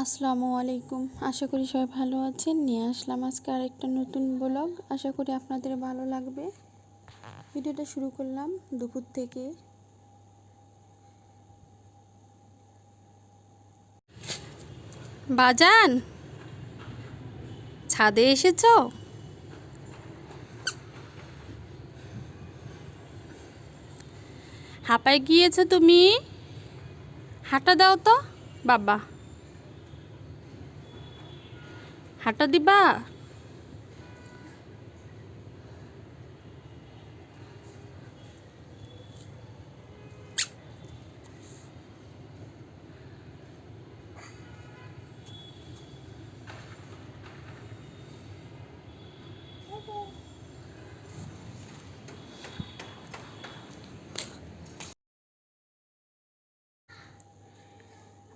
আসসালামু আলাইকুম। আশা করি সবাই ভালো আছেন। নিয়ে আসলাম আজকে আরেকটা নতুন ব্লগ। আশা করি আপনাদের ভালো লাগবে। ভিডিওটা শুরু করলাম দুপুর থেকে। বাজান, ছাদে এসেছ? হাঁপায় গিয়েছো তুমি? হাঁটা দাও তো, বাবা। হাঁটা দিবা?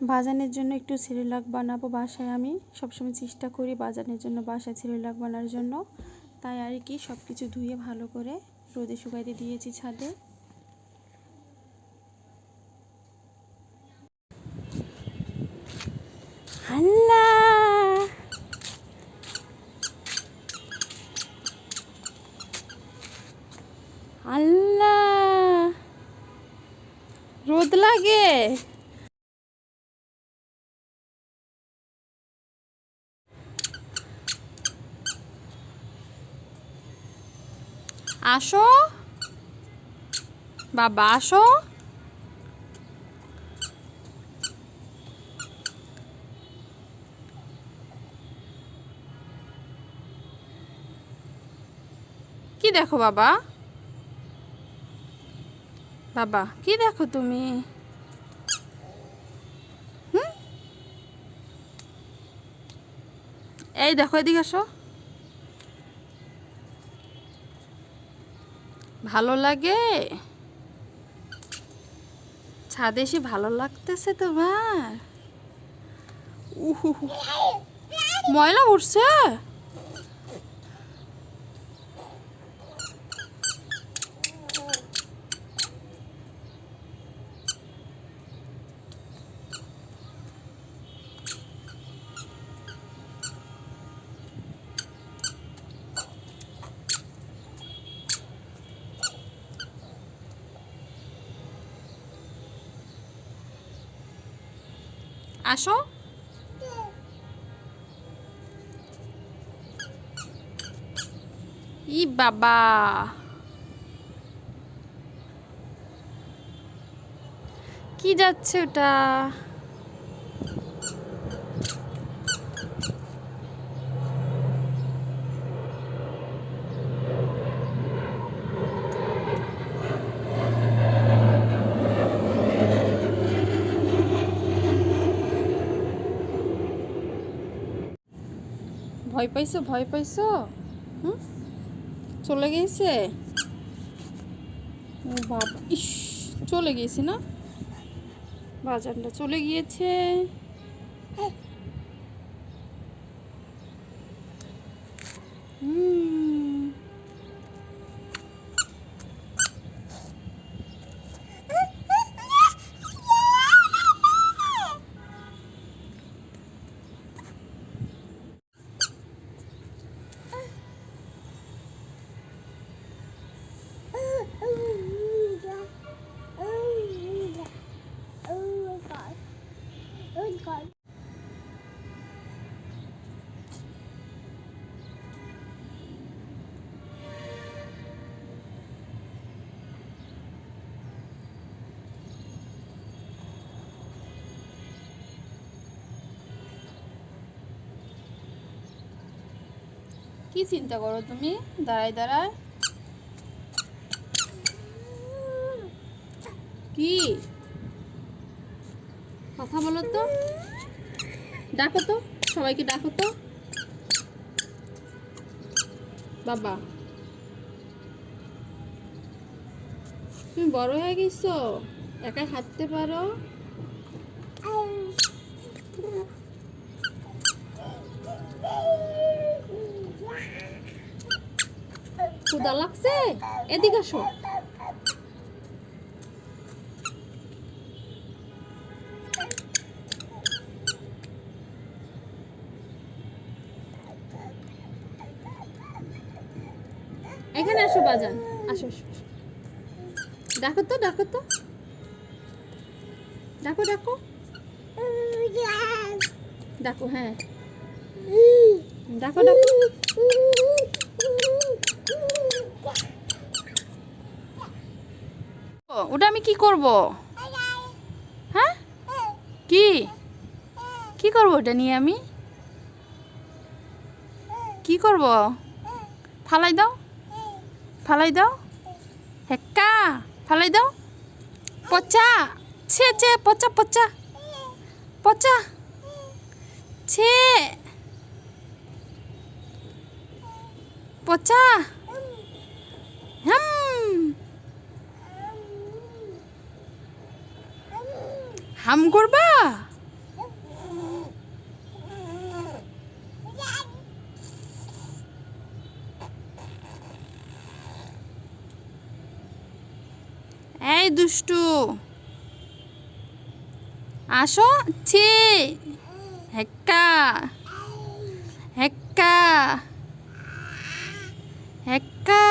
বাজানের জন্য একটু সিরিলাক বানাবো বাসায় আমি। সবসময় চেষ্টা করি বাজানের জন্য বাসায় সিরিলাক বানার জন্য। তাই আর কি সব কিছু ধুয়ে ভালো করে রোদে শুকাইতে দিয়েছি ছাদে। আল্লাহ! আল্লাহ! রোদ লাগে। আসো। বাবা আসো। কি দেখো বাবা? বাবা কি দেখো তুমি? এই দেখো এদিকে আসো। ভালো লাগে? ছাদে এসে ভালো লাগতেছে তোমার? উহু। ময়লা উঠছে? আসো। ই বাবা। কি যাচ্ছে ওটা? ভয় পাইছো ভয় পাইছো? হুম? চলে গিয়েছে? ইস চলে গিয়েছে না? বাজারটা চলে গিয়েছে। কি চিন্তা করো তুমি? দাঁড়ায় দাঁড়ায়। কি? কথা বলো তো। ডাকো তো, সবাইকে ডাকো তো। বাবা। তুমি বড় হয়ে গেছো, একাই হাঁটতে পারো। ক্ষুদা লাগছে? এদিকে আসো। এখানে আসো, বাজান। আসো আসো দেখো তো, ডাকো তো। দেখো দেখো দেখো হ্যাঁ। দেখো দেখো ওটা আমি কি করব? হ্যাঁ? কি? কি করব ওটা নিয়ে আমি? কি করব? ফালাই দাও। ফালাই দাও। হেক্কা! ফালাই দাও। পচা! ছে ছে, পচা পচা। পচা! ছে! পচা! হাম! হাম করবা? এই দুষ্টু। আসো। ছি। হেক্কা। হেক্কা। হেক্কা।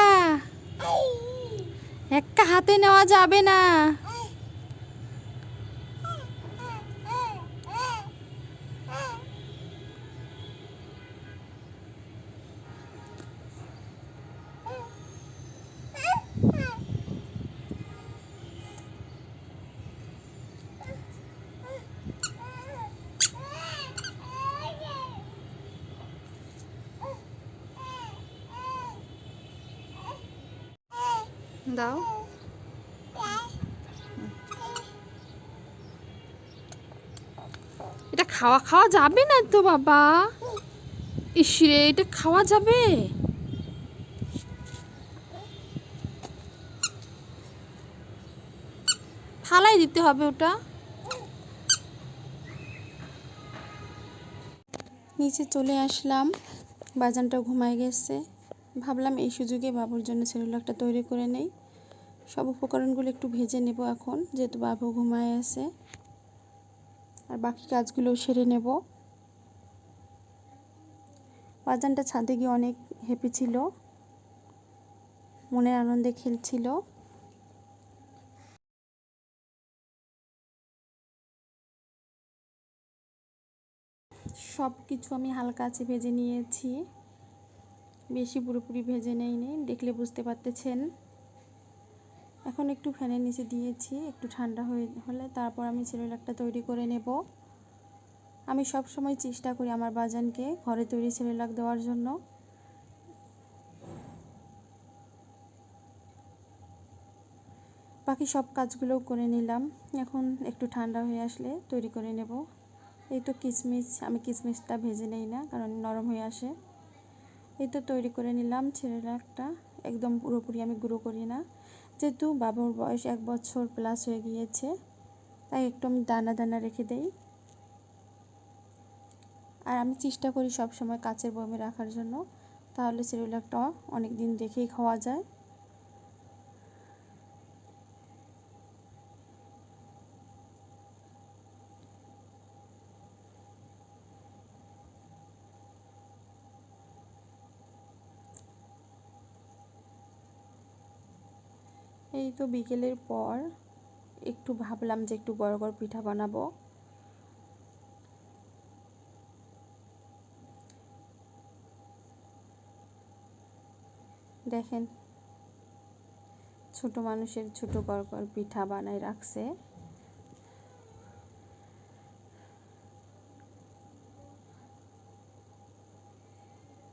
হেক্কা হাতে নেওয়া যাবে না। দাও। এটা খাওয়া খাওয়া যাবে না তো, বাবা? ইসরে এটা খাওয়া যাবে? থালাই দিতে হবে ওটা। নিচে চলে আসলাম। বাজানটা ঘুমায় গেছে। ভাবলাম এই সুযোগে বাবুর জন্য সেরুলাকটা তৈরি করে নেই। সব উপকরণগুলো একটু ভেজে নেব এখন, যেহেতু বাবু ঘুমায় আছে। আর বাকি কাজগুলোও সেরে নেব। বাজানটা ছাদে গিয়ে অনেক হ্যাপি ছিল। মনের আনন্দে খেলছিল। সব কিছু আমি হালকা আছে ভেজে নিয়েছি। বেশি পুরোপুরি ভেজে নেইনি, দেখলে বুঝতে পারতেছেন। এখন একটু ফ্যানের নিচে দিয়েছি, একটু ঠান্ডা হয়ে হলে তারপর আমি সেরেলাকটা তৈরি করে নেব। আমি সব সময় চেষ্টা করি আমার বাজানকে ঘরে তৈরি সেরেলাক দেওয়ার জন্য। বাকি সব কাজগুলোও করে নিলাম। এখন একটু ঠান্ডা হয়ে আসলে তৈরি করে নেব। এই তো কিশমিশ আমি কিশমিশটা ভেজে নেই না, কারণ নরম হয়ে আসে। এই তো তৈরি করে নিলাম, ছেলেরা একটা। একদম পুরোপুরি আমি গুঁড়ো করি না। যেহেতু বাবুর বয়স এক বছর প্লাস হয়ে গিয়েছে, তাই একটু আমি দানা দানা রেখে দেই। আর আমি চেষ্টা করি সব সময় কাচের বমি রাখার জন্য, তাহলে সেরুলাকটা অনেক দিন রেখেই খাওয়া যায়। এই তো বিকেলের পর একটু ভাবলাম যে একটু গড় গড় পিঠা বানাবো। দেখেন, ছোট মানুষের ছোট গড় গড় পিঠা বানায় রাখছে।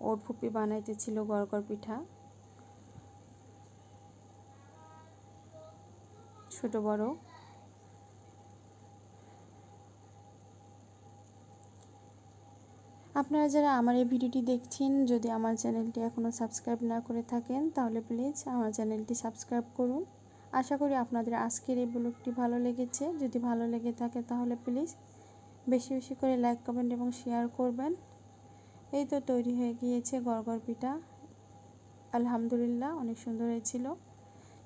ওর ফুপি বানাইতেছিল গড় গড় পিঠা। ছোট, বড়। আপনারা যারা আমার এই ভিডিওটি দেখছেন, যদি আমার চ্যানেলটি এখনও সাবস্ক্রাইব না করে থাকেন, তাহলে প্লিজ আমার চ্যানেলটি সাবস্ক্রাইব করুন। আশা করি আপনাদের আজকের এই ব্লগটি ভালো লেগেছে। যদি ভালো লেগে থাকে, তাহলে প্লিজ বেশি বেশি করে লাইক, কমেন্ট এবং শেয়ার করবেন। এই তো তৈরি হয়ে গিয়েছে গড়গড় পিঠা। আলহামদুলিল্লাহ, অনেক সুন্দর হয়েছিল।